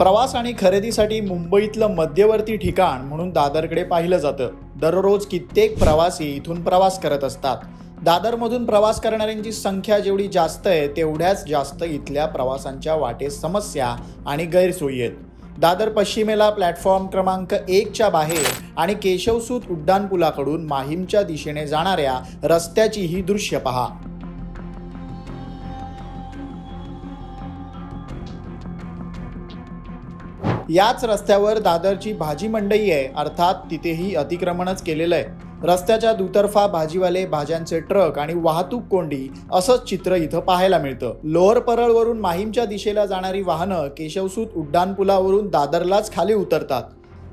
प्रवास आणि खरेदीसाठी मुंबईतलं मध्यवर्ती ठिकाण म्हणून दादरकडे पाहिलं जातं. दररोज कित्येक प्रवासी इथून प्रवास करत असतात. दादरमधून प्रवास करणाऱ्यांची संख्या जेवढी जास्त आहे तेवढ्याच जास्त इथल्या प्रवासांच्या वाटेस समस्या आणि गैरसोयी आहेत. दादर पश्चिमेला प्लॅटफॉर्म क्रमांक एकच्या बाहेर आणि केशवसूत उड्डाणपुलाकडून माहीमच्या दिशेने जाणाऱ्या रस्त्याची ही दृश्य पहा. याच रस्त्यावर दादरची भाजी मंडई आहे. अर्थात तिथेही अतिक्रमणच केलेलं आहे. रस्त्याच्या दुतर्फा भाजीवाले भाज्यांचे ट्रक आणि वाहतूक कोंडी असंच चित्र इथं पाहायला मिळतं. लोअर परळवरून माहीमच्या दिशेला जाणारी वाहनं केशवसूत उड्डाणपुलावरून दादरलाच खाली उतरतात.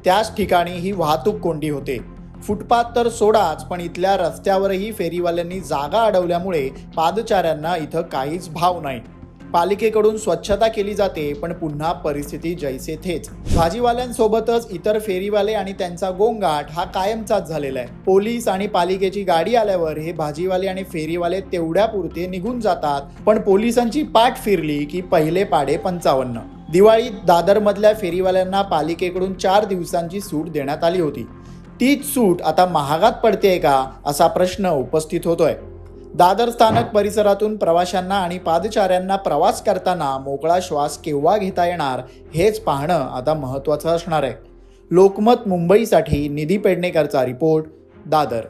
त्याच ठिकाणी ही वाहतूक कोंडी होते. फुटपाथ तर सोडाच पण इथल्या रस्त्यावरही फेरीवाल्यांनी जागा अडवल्यामुळे पादचाऱ्यांना इथं काहीच भाव नाही. पालिकेकडून स्वच्छता केली जाते पण पुन्हा परिस्थिती जैसे थेच भाजीवाल्यांसोबतच इतर फेरीवाले आणि त्यांचा गोंगाट हा कायमचाच झालेला आहे. पोलीस आणि पालिकेची गाडी आल्यावर हे भाजीवाले आणि फेरीवाले तेवढ्या पुरते निघून जातात पण पोलिसांची पाठ फिरली की पहिले पाडे पंचावन्न. दिवाळीत दादरमधल्या फेरीवाल्यांना पालिकेकडून चार दिवसांची सूट देण्यात आली होती. तीच सूट आता महागात पडते का असा प्रश्न उपस्थित होतोय. दादर स्थानक परिसरातून प्रवाशांना आणि पादचाऱ्यांना प्रवास करताना मोकळा श्वास केव्हा घेता येणार हेच पाहणं आता महत्त्वाचं असणार आहे. लोकमत मुंबईसाठी निधी पेडणेकरचा रिपोर्ट दादर.